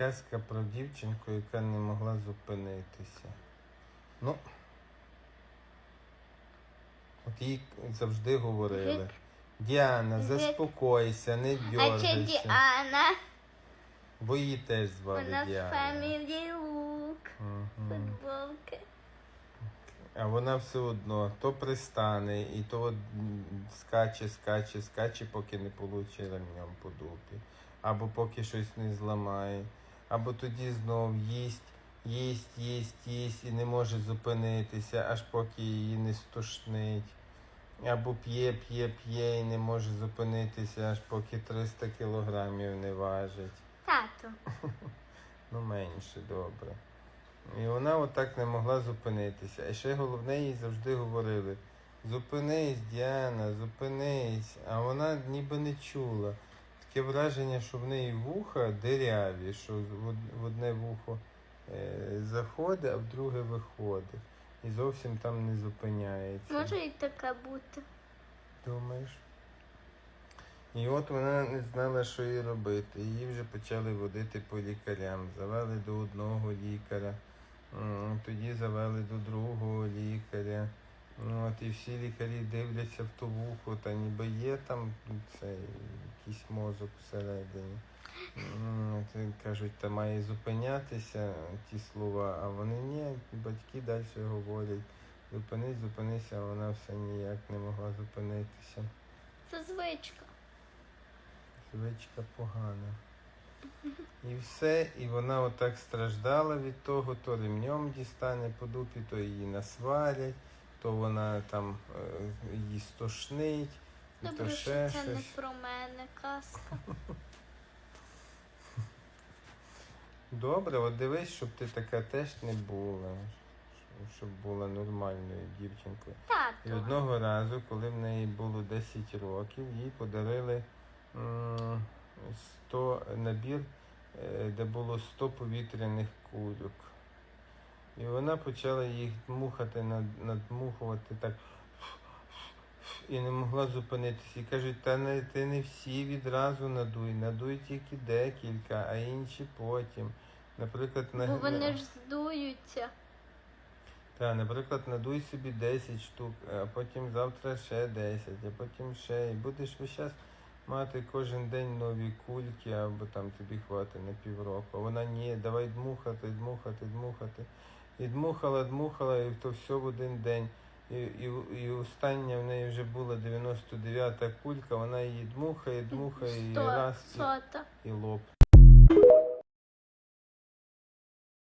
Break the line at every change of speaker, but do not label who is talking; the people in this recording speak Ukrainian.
Казка про дівчинку, яка не могла зупинитися. Ну, от їй завжди говорили. Діана, заспокойся, не
А це
дьоргайся.
Діана.
Бо її теж звали
Вона з
Діана.
Family Look.
Мгм.
Футболки.
А вона все одно то пристане, і то от, скаче, скаче, скаче, поки не получить ремнем по дупі. Або поки щось не зламає. Або тоді знов їсть, їсть, їсть, їсть і не може зупинитися, аж поки її не стошнить. Або п'є, п'є, п'є і не може зупинитися, аж поки 300 кілограмів не важить.
Тато.
Ну, менше, добре. І вона отак не могла зупинитися. І ще головне, їй завжди говорили: зупинись, Діана, зупинись. А вона ніби не чула. Таке враження, що в неї вуха диряві, що в одне вухо е, заходить, а в друге виходить. І зовсім там не зупиняється.
Може і таке бути.
Думаєш? І от вона не знала, що їй робити. Її вже почали водити по лікарям. Завели до одного лікаря, тоді завели до другого лікаря. Ну, От, і всі лікарі дивляться в ту вуху, та ніби є там цей якийсь мозок всередині. От, кажуть, та має зупинятися ті слова, а вони ні, батьки далі говорять. Зупинись, зупинися, а вона все ніяк не могла зупинитися.
Це звичка.
Звичка погана. І все, і вона отак страждала від того, то ремнем дістане по дупі, то її насварять, то вона там е, її стошнить, і то
Добре,
ще
що це не про мене казка.
Добре, от дивись, щоб ти така теж не була, щоб- була нормальною дівчинкою. І одного разу, коли в неї було 10 років, їй подарили м, 100 набір, е, де було 100 повітряних кульок. І вона почала їх дмухати, надмухувати так. І не могла зупинитися. І кажуть, та не, ти не всі відразу надуй, надуй тільки декілька, а інші потім. Наприклад, на
Бо вони ж здуються.
так, наприклад, надуй собі 10 штук, а потім завтра ще 10, а потім ще. І будеш весь час мати кожен день нові кульки, або там тобі хватить на півроку. А вона ні, давай дмухати, дмухати, дмухати. І дмухала, дмухала, і то все в один день. І, і, і остання в неї вже була 99-та кулька, вона її дмухає, дмухає, і раз і, і лопне.